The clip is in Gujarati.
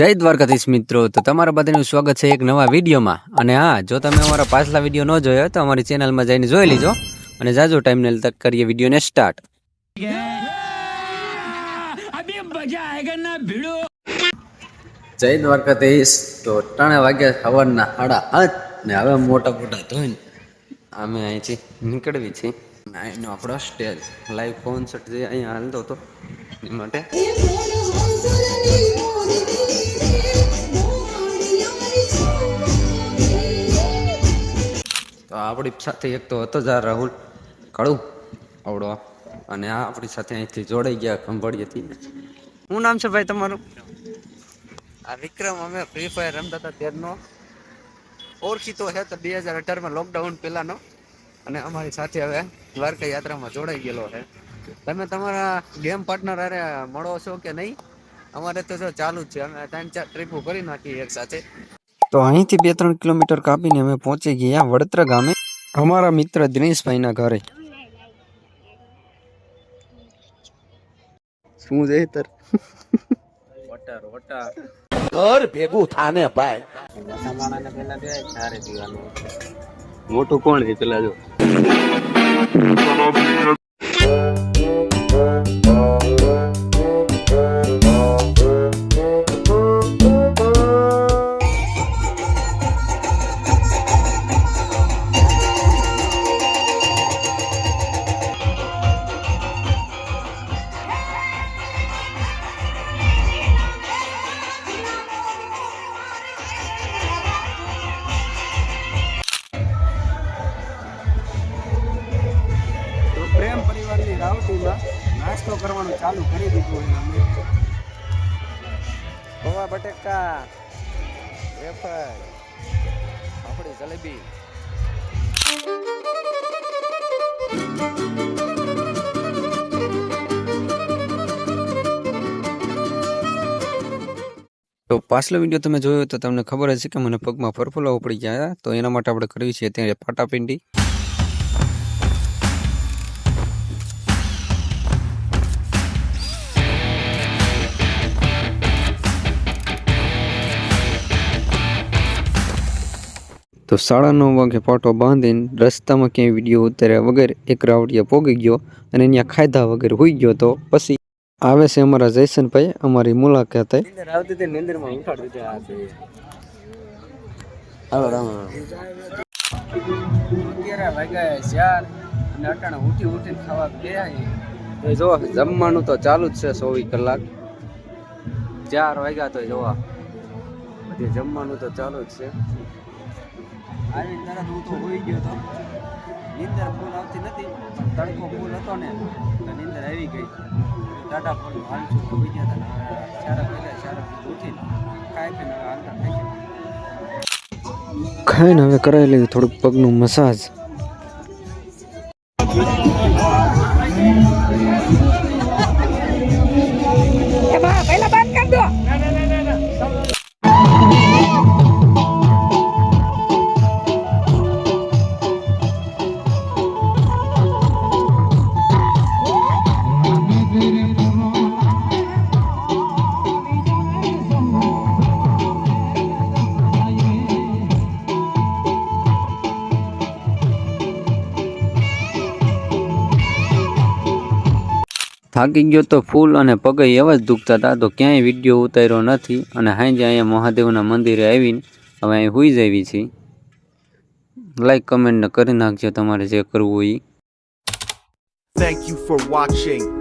જય દ્વારકાધીશ મિત્રો. તો તમારા બધાનું સ્વાગત છે એક નવા વિડીયોમાં. અને હા, જો તમે અમારા પાછલા વીડિયો ન જોયો તો અમારી ચેનલમાં જઈને જોઈ લીજો. અને જાજો ટાઈમ ને તક કરીએ વિડીયોને સ્ટાર્ટ. જય દ્વારકાધીશ. તો ત્રણે વાગ્યા સવારના સાડા આઠ ને હવે મોટા મોટા ધોઈને અમે અહીંથી નીકળવી છીએ. અહીંનો આપણો સ્ટેજ. લાઈવ કોન્સર્ટ જે અહીંયા હાલતો હતો, એ માટે. આપણી સાથે એક તો હતો જ આ રાહુલ કળું આવડો. અને આ આપણી સાથે અહીંથી જોડાઈ ગયા ખંભાળીએથી શું નામ છે ભાઈ તમારું? આ વિક્રમ અમે ફ્રી ફાયર રમતા હતા ત્યારનો. ઓળખીતો છે તો બે હજાર અઢારમાં લોકડાઉન પહેલાંનો. અને અમારી સાથે હવે દ્વારકા યાત્રામાં જોડાઈ ગયેલો છે. તમે તમારા ગેમ પાર્ટનર અરે મળો છો કે નહીં? અમારે તો જો ચાલુ જ છે. અમે ત્રણ ચાર ટ્રીપો કરી નાખી એક સાથે. તો અહીંથી બે ત્રણ કિલોમીટર કાપીને અમે પહોંચી ગયા વડતરા ગામે. અમારા મિત્ર દિનેશભાઈના ઘરે. શું છે તર? ઘર ભેગું થાને ભાઈ. મોટું કોણ છે? પેલા જો. નાસ્તો કરવાનું ચાલુ કરી દીધું હોય અમે પૌવા બટેકા વેફર આપણી જલેબી. તો પાછલો વીડિયો તમે જોયો તો તમને ખબર હશે કે મને પગમાં ફરફલાવો પડી ગયા હતા. તો એના માટે આપણે કરવી છે ત્યારે પાટાપિંડી. તો સાડા નવ વાગે પાટો બાંધીને રસ્તામાં ક્યાંય વીડિયો ઉતાર્યા વગર એક રાવડિયા પોગી ગયો અને અહીંયા ખાધા વગર હોઈ ગયો તો પછી આવે છે અમારા જયસનભાઈ, અમારી મુલાકાતે. જમવાનું તો ચાલુ જ છે ચોવીસ કલાક. ચાર વાગ્યા તો જોવા. બધી જમવાનું તો ચાલુ જ છે. આવી તરત હું તો હોઈ ગયો તો. નીંદર ફૂલ આવતી નથી પણ તડકો ફૂલ હતો ને, તો નીંદર આવી ગઈ. ટાટા ફોન હાલ છું તો હોઈ હતા સારા પહેલા સારા ઉઠીને ખાઈ પીને હાલતા થઈ ગયા. ખાઈને હવે કરાવી લેવી થોડુંક પગનું મસાજ. થાકી ગયો તો ફૂલ અને પગે એવા જ દુખતા હતા તો ક્યાંય વીડિયો ઉતાર્યો નથી અને હાંજે અહીંયા મહાદેવના મંદિરે આવીને હવે અહીં હોઈ આવી છીએ લાઈક કમેન્ટ કરી નાખજો તમારે જે કરવું ઈ. Thank you for watching.